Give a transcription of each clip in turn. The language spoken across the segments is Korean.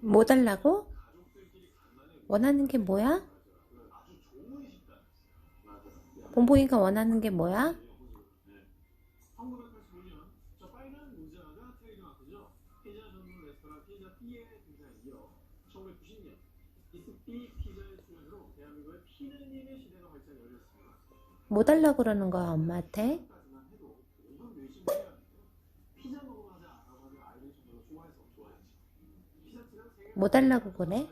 뭐 달라고? 원하는 게 뭐야? 본보이가 원하는 게 뭐야? 뭐 달라고 그러는 거야 엄마한테? 뭐 달라고 보내?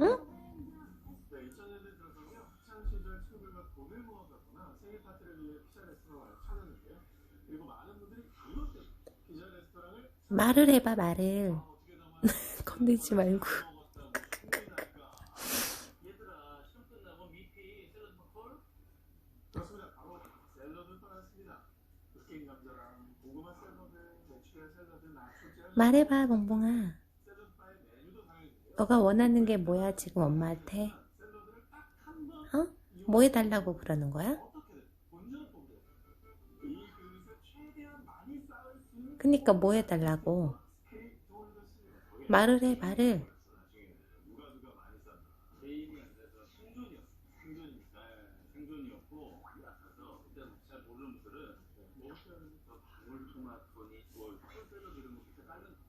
응? 말을 해봐 말을 건들지 말고 말해봐, 봉봉아. 너가 원하는 게 뭐야, 지금 엄마한테? 어? 뭐 해달라고 그러는 거야? 그니까 뭐 해달라고? 말을 해, 말을. 물토마토니 뭘 뭐 컨셉을 이런 거 기타 깔는